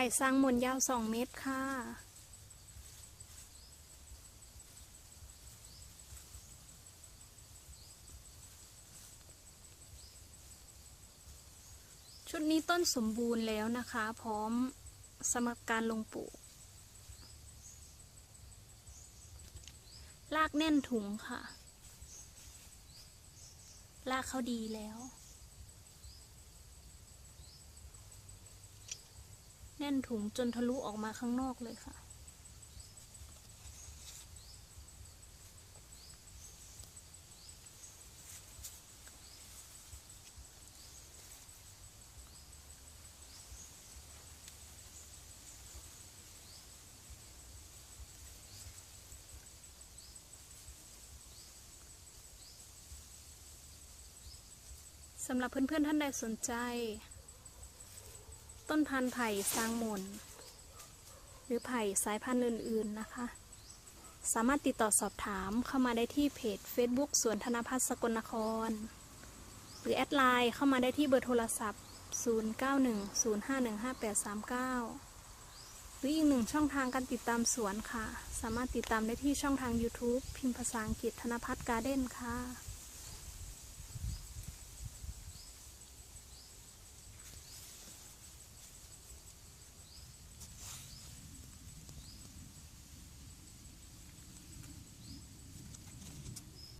ผ่สร้างมนยาวสองเมตรค่ะ ชุดนี้ต้นสมบูรณ์แล้วนะคะ พร้อมสำหรับการลงปลูกลากแน่นถุงค่ะ ลากเขาดีแล้ว แน่นถุงจนทะลุออกมาข้างนอกเลยค่ะ สำหรับเพื่อนๆท่านใดสนใจ ต้นพันธุ์ไผ่สร้างมนหรือไผ่สายพันธุ์อื่นๆนะคะ สามารถติดต่อสอบถามเข้ามาได้ที่เพจ Facebook สวนธนพัฒน์สกลนคร หรือแอดไลน์เข้ามาได้ที่เบอร์โทรศัพท์ 0910515839 หรืออีกหนึ่งช่องทางการติดตามสวนค่ะ สามารถติดตามได้ที่ช่องทาง YouTube พิมพ์ภาษาอังกฤษธนพัฒน์การ์เด้นค่ะ